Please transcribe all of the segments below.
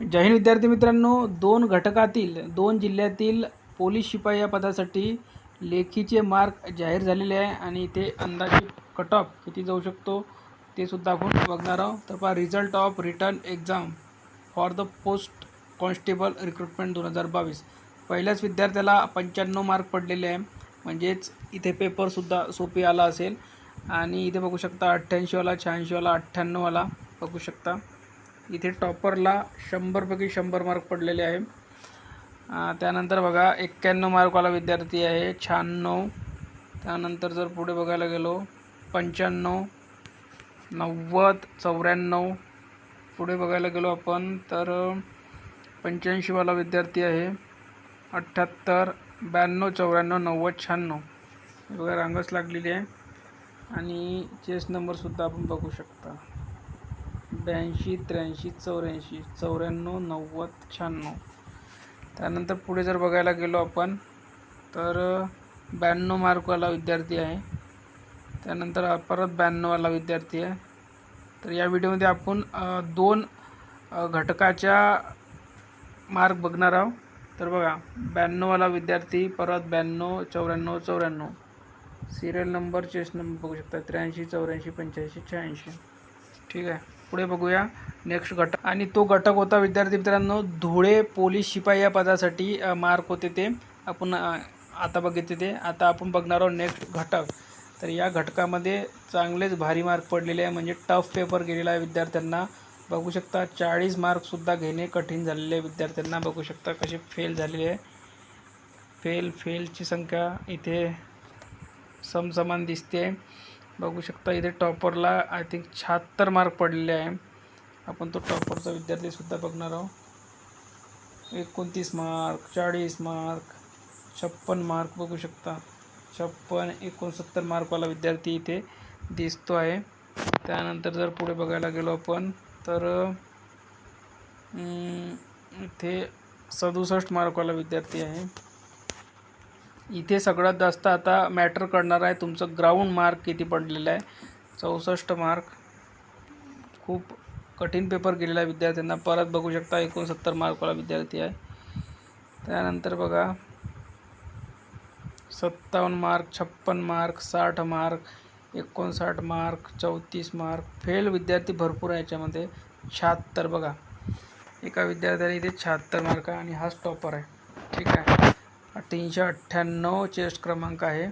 जय हिंद विद्यार्थी मित्रांनो दोन घटकातील दोन जिल्ह्यातील पोलीस शिपाई या पदासाठी लेखीचे मार्क जाहीर झालेले आहे आणि इथे अंदाजे कट ऑफ किती जाऊ शकतो ते सुद्धा आपण बघणार आहोत. तर पहा result of written exam for the post constable recruitment दोन हजार बावीस. पहिल्याच विद्यार्थ्याला पंच्याण्णव मार्क पडलेले आहे. म्हणजेच इथे पेपरसुद्धा सोपी आला असेल. आणि इथे बघू शकता अठ्ठ्याऐंशीवाला शहाऐंशीवाला अठ्ठ्याण्णववाला बघू शकता. इथे टॉपरला शंभरपैकी शंभर मार्क पडलेले आहे. त्यानंतर बघा एक्क्याण्णव मार्कवाला विद्यार्थी आहे शहाण्णव. त्यानंतर जर पुढे बघायला गेलो पंच्याण्णव नव्वद चौऱ्याण्णव. पुढे बघायला गेलो आपण तर पंच्याऐंशीवाला विद्यार्थी आहे अठ्ठ्याहत्तर ब्याण्णव चौऱ्याण्णव नव्वद शहाण्णव. बघा रांगच लागलेली आहे. आणि चेस नंबरसुद्धा आपण बघू शकता. ब्याऐंशी त्र्याऐंशी चौऱ्याऐंशी चौऱ्याण्णव नव्वद शहाण्णव. त्यानंतर पुढे जर बघायला गेलो आपण तर ब्याण्णव मार्कवाला विद्यार्थी आहे. त्यानंतर परत ब्याण्णववाला विद्यार्थी आहे. तर या व्हिडिओमध्ये आपण दोन घटकाच्या मार्क बघणार आहोत. तर बघा ब्याण्णववाला विद्यार्थी परत ब्याण्णव चौऱ्याण्णव चौऱ्याण्णव. सिरियल नंबर चेस नंबर बघू शकता. त्र्याऐंशी चौऱ्याऐंशी पंच्याऐंशी शहाऐंशी. ठीक आहे? पुढे बघूया. नेक्स्ट घटक. आणि तो घटक होता विद्यार्थी मित्रांनो धुळे पोलीस शिपाई या पदासाठी मार्क होते ते. आपण आता बघितले ते. आता आपण बघणार आहोत नेक्स्ट घटक. तर या घटकामध्ये चांगलेच भारी मार्क पडलेले आहे. म्हणजे टफ पेपर गेलेला आहे विद्यार्थ्यांना. बघू शकता चाळीस मार्कसुद्धा घेणे कठीण झालेले आहे विद्यार्थ्यांना. बघू शकता कसे फेल झालेले आहे. फेल फेलची संख्या इथे समसमान दिसते. बघू शकता इथे टॉपरला आय थिंक शहात्तर मार्क पडलेले आहे. आपण तो टॉपरचा विद्यार्थीसुद्धा बघणार आहोत. एकोणतीस मार्क चाळीस मार्क छप्पन मार्क बघू शकता. छप्पन एकोणसत्तर मार्कवाला विद्यार्थी इथे दिसतो आहे. त्यानंतर जर पुढे बघायला गेलो आपण तर इथे सदुसष्ट मार्कवाला विद्यार्थी आहे. इथे सगळ्यात जास्त आता मॅटर करणार आहे तुमचं ग्राउंड मार्क किती पडलेलं आहे? चौसष्ट मार्क खूप कठीण पेपर गेलेला आहे विद्यार्थ्यांना. परत बघू शकता एकोणसत्तर मार्कवाला विद्यार्थी आहे. त्यानंतर बघा सत्तावन्न मार्क छप्पन मार्क साठ मार्क एकोणसाठ मार्क चौतीस मार्क फेल विद्यार्थी भरपूर आहे याच्यामध्ये. शहात्तर बघा. एका विद्यार्थ्याने इथे शहात्तर मार्क आहे आणि हाच टॉपर आहे. ठीक आहे? तीनशे अठ्ठ्याण्णव चेस्ट क्रमांक आहे.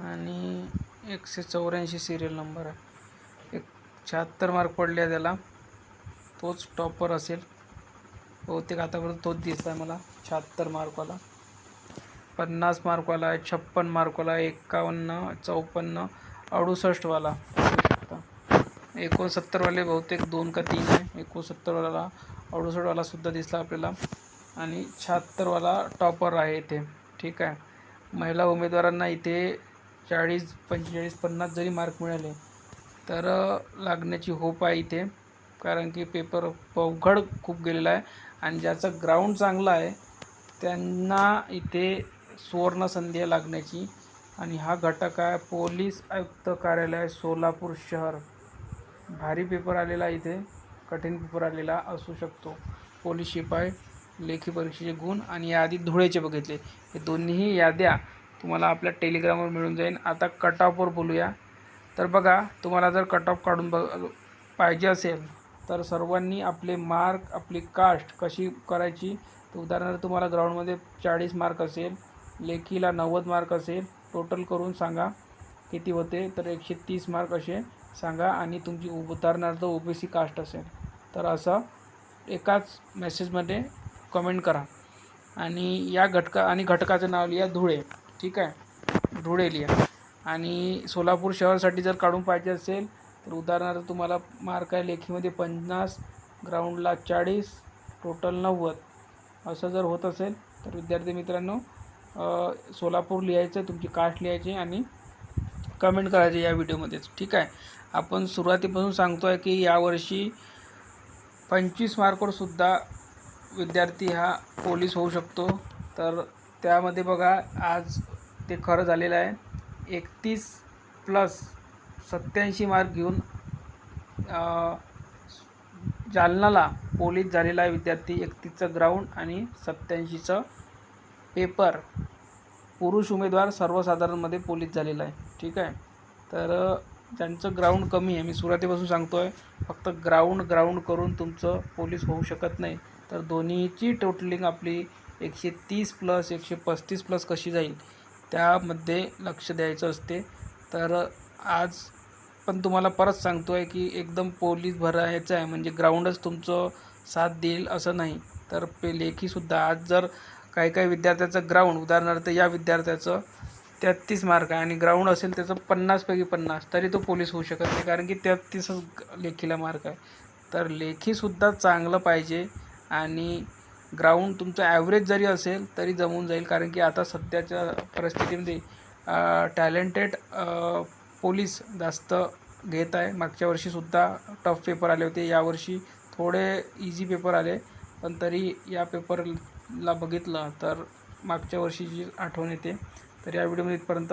आणि एकशे चौऱ्याऐंशी सिरियल नंबर आहे. एक शहात्तर मार्क पडले आहे त्याला. तोच टॉपर असेल. बहुतेक आतापर्यंत तोच दिसला आहे मला. शहात्तर मार्कवाला पन्नास मार्कवाला आहे छप्पन मार्कवाला आहे एक्कावन्न चौपन्न अडुसष्टवाला एकोणसत्तरवाले बहुतेक दोन का तीन आहे. एकोणसत्तरवाला अडुसष्टवालासुद्धा दिसला आपल्याला. आणि शहात्तरवाला टॉपर आहे इथे. ठीक आहे. महिला उमेदवारांना इथे चाळीस पंचेचाळीस पन्नास जरी मार्क मिळाले तर लागण्याची होप आहे इथे. कारण की पेपर अवघड खूप गेलेला आहे आणि ज्याचं ग्राउंड चांगलं आहे त्यांना इथे सुवर्ण संधी आहे लागण्याची. आणि हा घटक आहे पोलीस आयुक्त कार्यालय सोलापूर शहर. भारी पेपर आलेला इथे. कठीण पेपर आलेला असू शकतो. पोलीस शिपाई. लेखी परीक्षेचे गुण आणि यादी धुळेचे बघितले. हे दोन्हीही याद्या तुम्हाला आपल्या टेलिग्रामवर मिळून जाईल. आता कट ऑफवर बोलूया. तर बघा तुम्हाला जर कट ऑफ काढून बघ पाहिजे असेल तर सर्वांनी आपले मार्क आपली कास्ट कशी करायची? तर उदाहरणार्थ तुम्हाला ग्राउंडमध्ये चाळीस मार्क असेल लेखीला नव्वद मार्क असेल टोटल करून सांगा किती होते तर एकशे तीस मार्क असे सांगा आणि तुमची उ- उदाहरणार्थ ओ बी सी कास्ट असेल. तर असं एकाच मेसेजमध्ये कमेंट करा. आणि या घटका आणि घटकाचं नाव लिहा धुळे. ठीक आहे? धुळे लिहा. आणि सोलापूर शहरासाठी जर काढून पाहिजे असेल तर उदाहरणार्थ तुम्हाला मार्क आहे लेखीमध्ये पन्नास ग्राउंडला चाळीस टोटल नव्वद. असं जर होत असेल तर विद्यार्थी मित्रांनो सोलापूर लिहायचं तुमची कास्ट लिहायची आणि कमेंट करायचे या व्हिडिओमध्येच ठीक आहे? आपण सुरुवातीपासून सांगतो आहे की यावर्षी पंचवीस मार्कवरसुद्धा विद्यार्थी हा पोलीस होऊ शकतो. तर त्यामध्ये बघा आज ते खरं झालेलं आहे. एकतीस प्लस सत्याऐंशी मार्क घेऊन जालनाला पोलीस झालेला आहे विद्यार्थी. एकतीसचं ग्राउंड आणि सत्याऐंशीचं पेपर. पुरुष उमेदवार सर्वसाधारणमध्ये पोलीस झालेला आहे. ठीक आहे? तर ज्यांचं ग्राउंड कमी आहे मी सुरुवातीपासून सांगतो आहे फक्त ग्राउंड ग्राउंड करून तुमचं पोलीस होऊ शकत नाही. तर दोन्हीची टोटलिंग आपली एकशे तीस प्लस एकशे पस्तीस प्लस कशी जाईल त्यामध्ये लक्ष द्यायचं असते. तर आज पण तुम्हाला परत सांगतो आहे की एकदम पोलीस भरायचं आहे म्हणजे ग्राउंडच तुमचं साथ देईल असं नाही. तर पे लेखीसुद्धा आज जर काही काही विद्यार्थ्याचं ग्राउंड उदाहरणार्थ या विद्यार्थ्याचं तेहत्तीस मार्क आहे आणि ग्राउंड असेल त्याचं पन्नासपैकी पन्नास तरी तो पोलीस होऊ शकत नाही कारण की तेहत्तीसच लेखीला मार्क आहे. तर लेखीसुद्धा चांगलं पाहिजे. आणि ग्राउंड तुमचं ॲव्हरेज जरी असेल तरी जमून जाईल. कारण की आता सध्याच्या परिस्थितीमध्ये टॅलेंटेड पोलीस जास्त घेत आहे. मागच्या वर्षीसुद्धा टफ पेपर आले होते. यावर्षी थोडे इझी पेपर आले. पण तरी या पेपरला बघितलं तर मागच्या वर्षीची आठवण येते. तर या व्हिडिओमध्ये इथपर्यंत